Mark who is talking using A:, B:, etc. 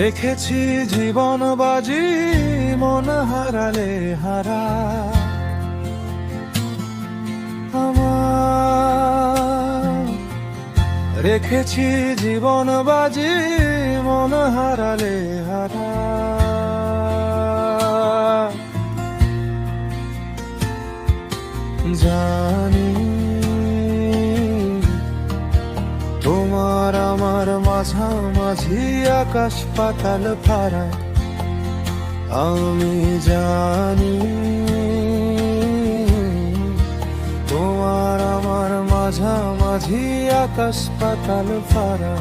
A: রেখেছি জীবন বাজি মন হারালে হারা। আমার রেখেছি জীবন বাজি মন হারালে হারা। জানি মাঝামাঝি আকাশ পাতাল ফারা আমি জানি তোমার আমার মাঝামাঝি আকাশ পাতাল ফারা